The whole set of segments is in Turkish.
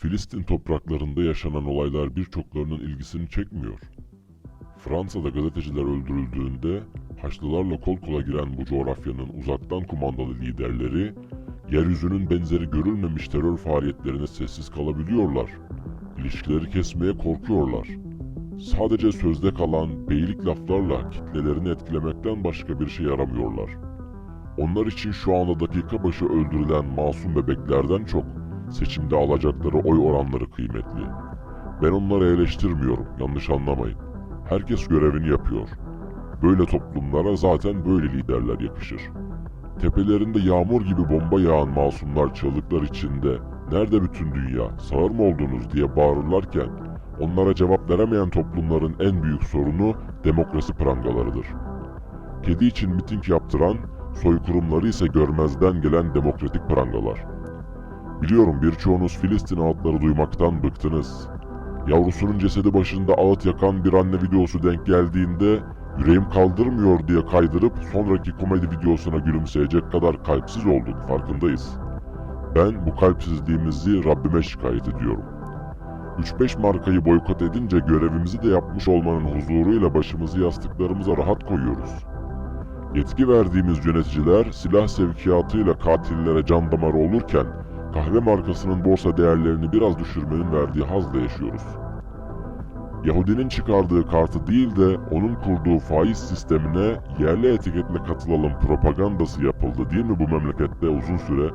Filistin topraklarında yaşanan olaylar birçoklarının ilgisini çekmiyor. Fransa'da gazeteciler öldürüldüğünde Haçlılarla kol kola giren bu coğrafyanın uzaktan kumandalı liderleri, yeryüzünün benzeri görülmemiş terör faaliyetlerine sessiz kalabiliyorlar. İlişkileri kesmeye korkuyorlar. Sadece sözde kalan beylik laflarla kitlelerini etkilemekten başka bir şey yaramıyorlar. Onlar için şu anda dakika başı öldürülen masum bebeklerden çok seçimde alacakları oy oranları kıymetli. Ben onları eleştirmiyorum, yanlış anlamayın. Herkes görevini yapıyor. Böyle toplumlara zaten böyle liderler yakışır. Tepelerinde yağmur gibi bomba yağan masumlar çığlıklar içinde nerede bütün dünya, sağır mı oldunuz diye bağırırlarken onlara cevap veremeyen toplumların en büyük sorunu demokrasi prangalarıdır. Kedi için miting yaptıran, soykırımları ise görmezden gelen demokratik prangalar. Biliyorum birçoğunuz Filistin ağıtları duymaktan bıktınız. Yavrusunun cesedi başında ağıt yakan bir anne videosu denk geldiğinde yüreğim kaldırmıyor diye kaydırıp sonraki komedi videosuna gülümseyecek kadar kalpsiz olduk farkındayız. Ben bu kalpsizliğimizi Rabbime şikayet ediyorum. 3-5 markayı boykot edince görevimizi de yapmış olmanın huzuruyla başımızı yastıklarımıza rahat koyuyoruz. Yetki verdiğimiz yöneticiler silah sevkiyatıyla katillere can damarı olurken kahve markasının borsa değerlerini biraz düşürmenin verdiği hazla yaşıyoruz. Yahudinin çıkardığı kartı değil de onun kurduğu faiz sistemine yerli etiketle katılalım propagandası yapıldı değil mi bu memlekette uzun süre?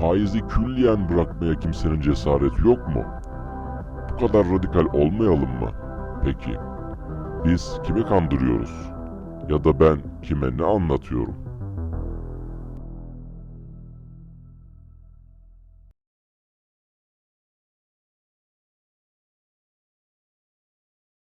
Faizi külliyen bırakmaya kimsenin cesareti yok mu? Bu kadar radikal olmayalım mı? Peki. Biz kimi kandırıyoruz? Ya da ben kime ne anlatıyorum?